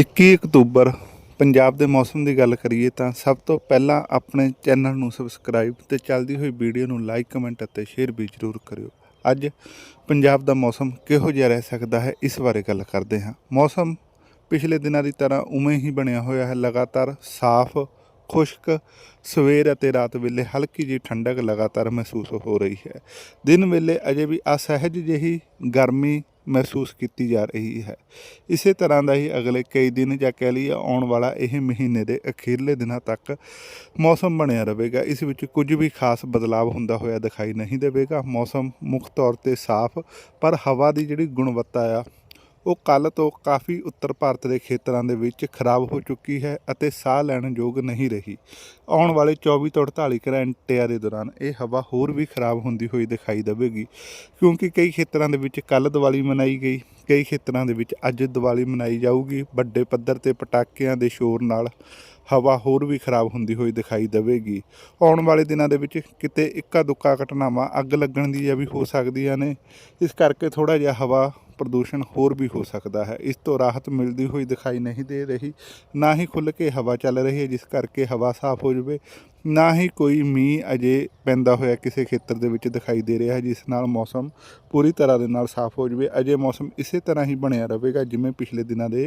21 October Punjab ਦੇ ਮੌਸਮ ਦੀ ਗੱਲ ਕਰੀਏ ਤਾਂ ਸਭ ਤੋਂ ਪਹਿਲਾਂ ਆਪਣੇ ਚੈਨਲ ਨੂੰ ਸਬਸਕ੍ਰਾਈਬ ਤੇ ਚੱਲਦੀ ਹੋਈ ਵੀਡੀਓ ਨੂੰ ਲਾਈਕ, ਕਮੈਂਟ ਅਤੇ ਸ਼ੇਅਰ ਵੀ ਜ਼ਰੂਰ ਕਰਿਓ। ਅੱਜ ਪੰਜਾਬ ਦਾ ਮੌਸਮ ਕਿਹੋ ਜਿਹਾ ਰਹਿ ਸਕਦਾ ਹੈ, ਇਸ ਬਾਰੇ ਗੱਲ ਕਰਦੇ ਹਾਂ। ਮੌਸਮ ਪਿਛਲੇ ਦਿਨਾਂ ਦੀ ਤਰ੍ਹਾਂ ਉਵੇਂ ਹੀ ਬਣਿਆ ਹੋਇਆ ਹੈ। ਲਗਾਤਾਰ ਸਾਫ਼, ਖੁਸ਼ਕ ਸਵੇਰ ਅਤੇ ਰਾਤ ਵੇਲੇ ਹਲਕੀ ਜਿਹੀ ਠੰਡਕ ਲਗਾਤਾਰ ਮਹਿਸੂਸ ਹੋ ਰਹੀ ਹੈ। ਦਿਨ ਵੇਲੇ ਅਜੇ ਵੀ ਅਸਹਿਜ ਜਿਹੀ ਗਰਮੀ ਮਹਿਸੂਸ ਕੀਤੀ ਜਾ ਰਹੀ ਹੈ। ਇਸੇ ਤਰ੍ਹਾਂ ਦਾ ਹੀ ਅਗਲੇ ਕਈ ਦਿਨ ਜਾਂ ਕਹਿ ਲਈਏ ਆਉਣ ਵਾਲਾ ਇਹ ਮਹੀਨੇ ਦੇ ਅਖੀਰਲੇ ਦਿਨਾਂ ਤੱਕ ਮੌਸਮ ਬਣਿਆ ਰਹੇਗਾ। ਇਸ ਵਿੱਚ ਕੁਝ ਵੀ ਖਾਸ ਬਦਲਾਅ ਹੁੰਦਾ ਹੋਇਆ ਦਿਖਾਈ ਨਹੀਂ ਦੇਵੇਗਾ। ਮੌਸਮ ਮੁੱਖ ਤੌਰ ਤੇ ਸਾਫ਼, ਪਰ ਹਵਾ ਦੀ ਜਿਹੜੀ ਗੁਣਵੱਤਾ ਆ ਉਹ ਕੱਲ ਤੋਂ ਕਾਫੀ ਉੱਤਰ ਭਾਰਤ ਦੇ ਖੇਤਰਾਂ ਦੇ ਵਿੱਚ ਖਰਾਬ ਹੋ ਚੁੱਕੀ ਹੈ ਅਤੇ ਸਾਹ ਲੈਣ ਯੋਗ ਨਹੀਂ ਰਹੀ। ਆਉਣ ਵਾਲੇ 24 ਤੋਂ 48 ਘੰਟਿਆਂ ਦੇ ਦੌਰਾਨ ਇਹ ਹਵਾ ਹੋਰ ਵੀ ਖਰਾਬ ਹੁੰਦੀ ਹੋਈ ਦਿਖਾਈ ਦੇਵੇਗੀ, ਕਿਉਂਕਿ ਕਈ ਖੇਤਰਾਂ ਦੇ ਵਿੱਚ ਕੱਲ ਦੀਵਾਲੀ ਮਨਾਈ ਗਈ, ਕਈ ਖੇਤਰਾਂ ਦੇ ਵਿੱਚ ਅੱਜ ਦੀਵਾਲੀ ਮਨਾਈ ਜਾਊਗੀ। ਵੱਡੇ ਪੱਧਰ ਤੇ ਪਟਾਕਿਆਂ ਦੇ ਸ਼ੋਰ ਨਾਲ ਹਵਾ ਹੋਰ ਵੀ ਖਰਾਬ ਹੁੰਦੀ ਹੋਈ ਦਿਖਾਈ ਦੇਵੇਗੀ। ਆਉਣ ਵਾਲੇ ਦਿਨਾਂ ਦੇ ਵਿੱਚ ਕਿਤੇ ਇੱਕਾ ਦੁੱਕਾ ਘਟਨਾਵਾਂ ਅੱਗ ਲੱਗਣ ਦੀਆਂ ਵੀ ਹੋ ਸਕਦੀਆਂ ਨੇ। ਇਸ ਕਰਕੇ ਥੋੜਾ ਜਿਹਾ ਹਵਾ ਪ੍ਰਦੂਸ਼ਣ ਹੋਰ ਵੀ ਹੋ ਸਕਦਾ ਹੈ। ਇਸ ਤੋਂ ਰਾਹਤ ਮਿਲਦੀ ਹੋਈ ਦਿਖਾਈ ਨਹੀਂ ਦੇ ਰਹੀ। ਨਾ ਹੀ ਖੁੱਲ੍ਹ ਕੇ ਹਵਾ ਚੱਲ ਰਹੀ ਹੈ, ਜਿਸ ਕਰਕੇ ਹਵਾ ਸਾਫ਼ ਹੋ ਜਾਵੇ। ਨਾ ਹੀ ਕੋਈ ਮੀਂਹ ਅਜੇ ਪੈਂਦਾ ਹੋਇਆ ਕਿਸੇ ਖੇਤਰ ਦੇ ਵਿੱਚ ਦਿਖਾਈ ਦੇ ਰਿਹਾ ਹੈ, ਜਿਸ ਨਾਲ ਮੌਸਮ ਪੂਰੀ ਤਰ੍ਹਾਂ ਦੇ ਨਾਲ ਸਾਫ਼ ਹੋ ਜਾਵੇ। ਅਜੇ ਮੌਸਮ ਇਸੇ ਤਰ੍ਹਾਂ ਹੀ ਬਣਿਆ ਰਹੇਗਾ, ਜਿਵੇਂ ਪਿਛਲੇ ਦਿਨਾਂ ਦੇ